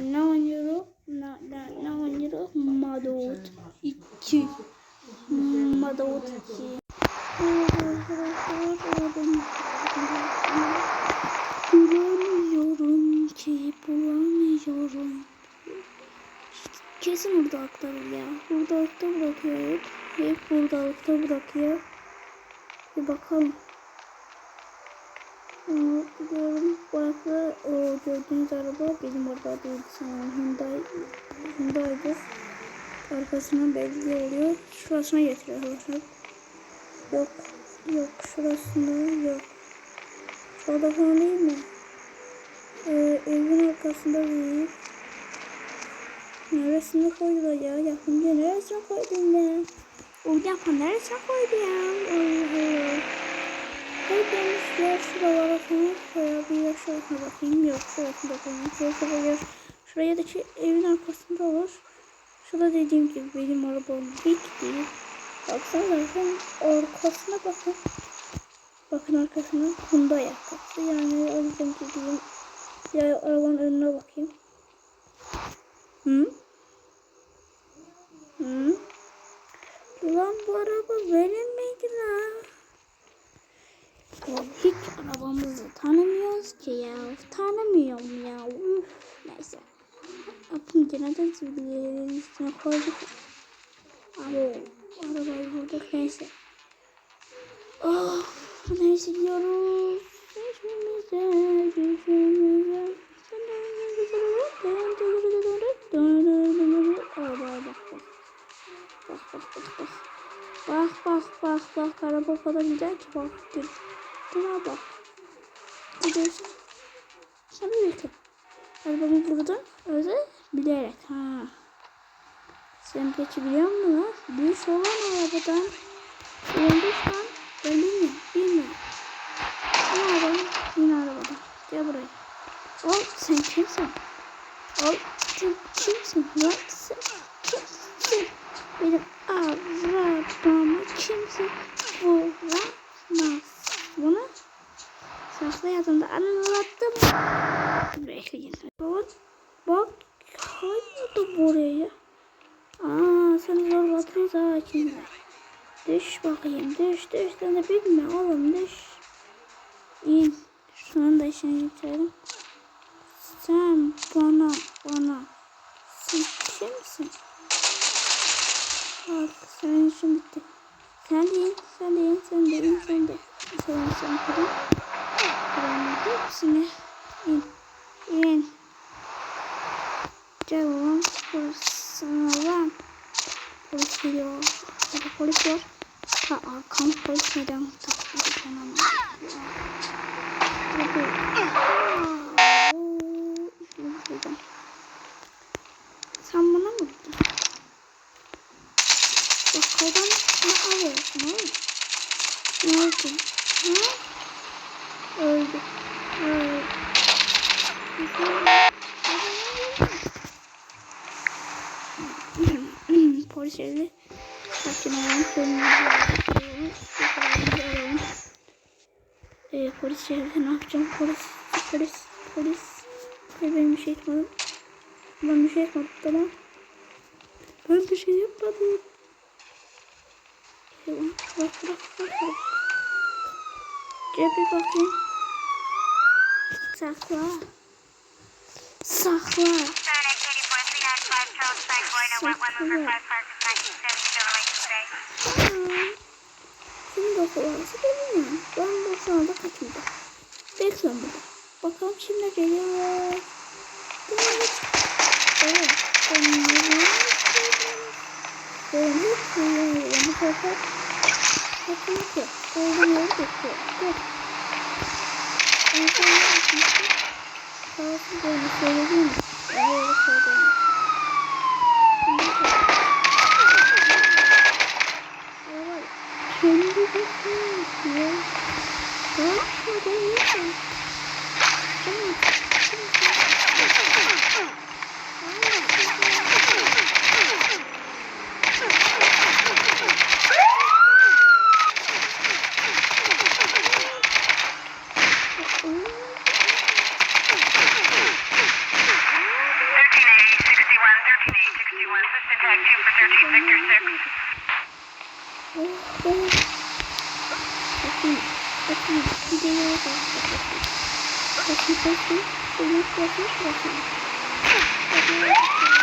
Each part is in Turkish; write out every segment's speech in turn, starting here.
Ne oynuyorum? Ne, ne, ne oynuyorum? Madot 2. Madot 2. Bulamıyorum ki bulamıyorum. Kesin burada aktarır ya. Burada aktar bırakıyor hep. Hep burada aktar bırakıyor. Bir bakalım. Gidiyorum. Bu arada o gördüğünüz araba benim araba değil sanırım. Hyundai, Hyundai'di. Arkasından belli oluyor. Şurasına getiriyor. Yok. Yok. Şurasında yok. Şurada falan değil mi? Ee, evin arkasında değil. Neresine koydular ya? Yapınca neresine koydun ya? O yapan neresine koydu ya? Allah Allah. Koyduğumuz yer şuralara falan koyabilir. Şurasına bakayım. Yok şurasında koyayım. Şurası koyuyor. Şuraya da ki evin arkasında olur. Şurada dediğim gibi benim arabam değil. Baksana zaten arkasına bakın. Bakın arkasına Honda ayakkabısı. Yani o yüzden dediğim ya arabanın önüne bakayım. Hı? Lan bu araba benim miydi lan? Ya hiç arabamızı tanımıyoruz ki ya. Tanımıyorum ya. Uf, neyse. Yapınca neden zibilyerin üstüne koyduk? Abi arabayı bulduk neyse. Oh, neyse gidiyoruz. Gücümüze. Arabaya bak bak. Bak bak araba kadar güzel ki bak. Dur. Buna bak. Gidiyorsun. Sen bekle. Arabamı burada öyle bilerek ha. Sen peki biliyor musun? Düş olan arabadan. Lan. Ben bilmiyorum. Bilmiyorum. Yine arabam. Yine arabadan. Gel buraya. Ol sen kimsin? Ol sen kimsin lan? Sen kimsin? Benim arabamı kimse vuramaz. Bunu saklı yazımda anlattım. Bekleyin. Bak, bak koymadı buraya. Aa sen ha şimdi. Düş bakayım düş düş sen de bilme oğlum düş. İn. Şunun da işini bitirelim. Sen bana bana sen kimsin? Bak senin işin bitti. Sen değil, sen değil, sen değil, sen de. Sen sen kırın. Kırın hepsini. İn. İn. Gel oğlum. Polis lan. Polis geliyor. Burada polis var. Ha arkam polis neden takıldı canım. Sen bana mı vurdun? Bakalım ne alıyorsun oğlum? Ne oldu? Ha? Öldü. Öldü. Polis evde. Sakin. Kırmızı alalım. Ee, polis evde ne yapacağım? Polis, polis, polis. Hayır benim bir şey etmedim. Ben bir şey etmedim tamam. Ben bir şey yapmadım. Tamam. Bak bak bak bak. Cebe bakayım. Sakla. Sakla. Şimdi dokularsa bilmiyorum. Ben bu sırada kaçmayacağım. Bekliyorum burada. Bakalım şimdi geliyor. Evet. Evet. Hiç kullanıyorum. Bu sefer Bakın ki. Olduğum yeri bekliyor. Dur. Ben sana yapmıştım. Sağlıklı böyle söyledim mi? Ben öyle söyledim. Kendi düşünüyor. Bak burada yok. Bakın. Bakın. Bakın. Videoya bak. Bakın. Bakın. Bakın. Bakın. Bakın.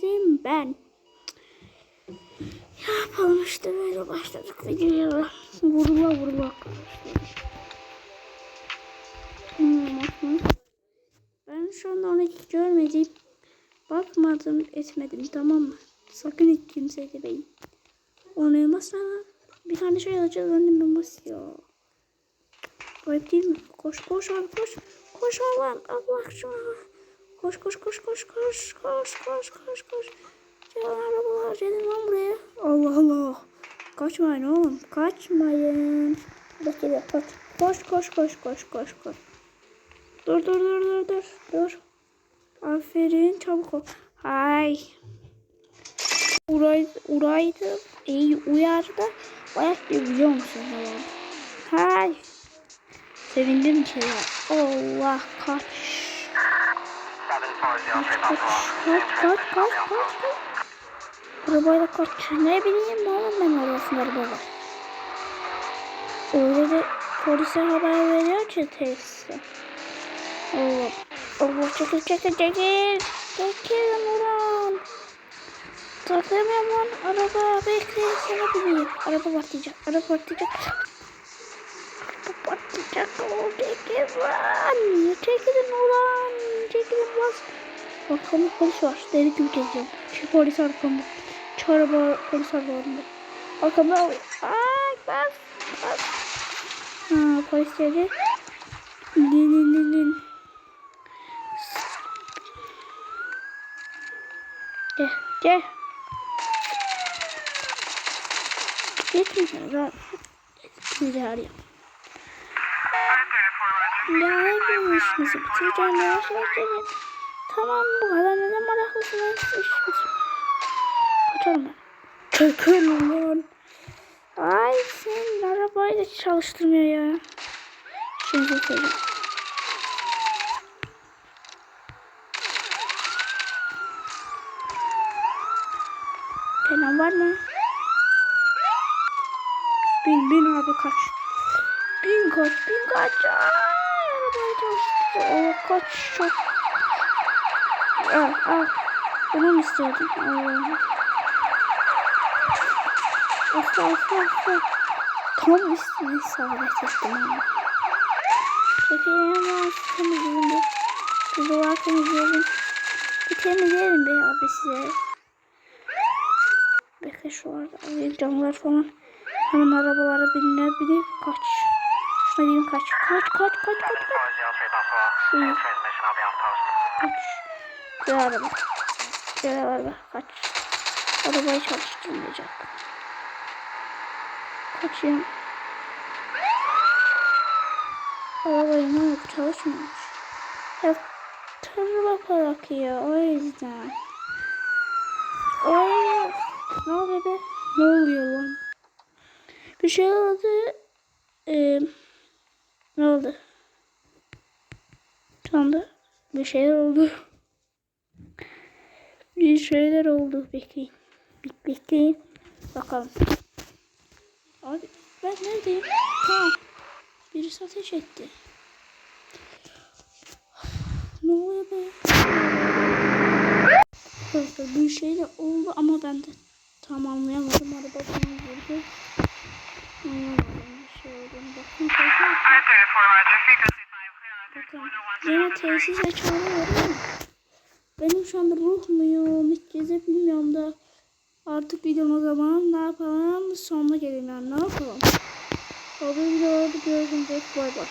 Sizin ben. Ne yapalım işte böyle başladık videoya. Vurula vurula. Ben şu anda onu hiç görmedim. Bakmadım etmedim tamam mı? Sakın hiç kimse demeyin. Onu yemezsen bir tane şey alacağız annem yemez ya. Ayıp değil mi? Koş koş abi koş. Koş Allah'ım Allah aşkına. Koş koş koş koş koş koş koş koş koş. Gelin arabalar gelin lan buraya. Allah Allah. Kaçmayın oğlum. Kaçmayın. Bekle kaç. Koş koş koş koş koş koş. Dur dur dur dur dur. Dur. Aferin çabuk ol. Hay. Uray, uraydı. İyi uyardı. Ayak diyor biliyor musun? Hay. Sevindim ki ya. Allah kaç. Kaç kaç kaç kaç kaç. Arabayla kaç. Ne bileyim oğlum ben arasında araba var. Öyle de polise haber veriyor ki teyze. Allah. Allah çekil çekil çekil. Çekil Muran. Taklamıyorum lan araba. Bekle sana bineyim. Araba patlayacak. Araba patlayacak. Araba patlayacak. O çekil lan. Çekilin ulan. Çekilin bas. Arkamda polis var. Deli gibi geziyorum. Şu polis arkamda. Şu araba polis arkamda. Arkamda alıyor. Ay bas. Bas. Ha polis geldi. Lin lin lin. Gel gel. Rahat. Şimdi arayayım. Ya bizi bitireceğim yavaş gelin. Tamam bu kadar neden meraklısınız? İş bitir. Kaçalım ben. Çökün lan. Ay senin arabayı da çalıştırmıyor ya. Şimdi söyleyeyim. Plan var mı? Bin bin abi kaç. Bin kaç bin kaç. Ay Oh, kaç çok. Al al. Bunu mu istiyordun? Allah'ım. Of of of. Tam üstüne isabet ettim ama. Çekeyim ama temizleyelim bir. Bir duvar temizleyelim. Bir temizleyelim be abi size. Bekle şu arada camlar falan. Hemen arabalara binler binip kaç. Diyeyim kaç. Kaç kaç kaç kaç kaç. Şuraya kaç. Güzel araba. Güzel araba kaç. Arabayı çalıştırmayacak. Kaçayım. Arabayı ne oldu çalışmıyormuş. Ya tırla bırak ya o yüzden. Ay ne oluyor be? Ne oluyor lan? Bir şey oldu. Ee, ne oldu? Şu anda bir şeyler oldu. Bir şeyler oldu. Bekleyin. Bek bekleyin. Bakalım. Abi ben neredeyim? Tamam. Birisi ateş etti. Ne oluyor be? Arkadaşlar bir şey de oldu ama ben de tam anlayamadım. Araba bana. Anlamadım bir şey olduğunu. Bakın bakın. Bakın. Yine tesise çağırıyorum ama benim şu anda ruh muyum? Hiç geze bilmiyorum da. Artık videom o zaman ne yapalım? Sonuna gelelim yani ne yapalım? O videoda gördüğünüz bay bay.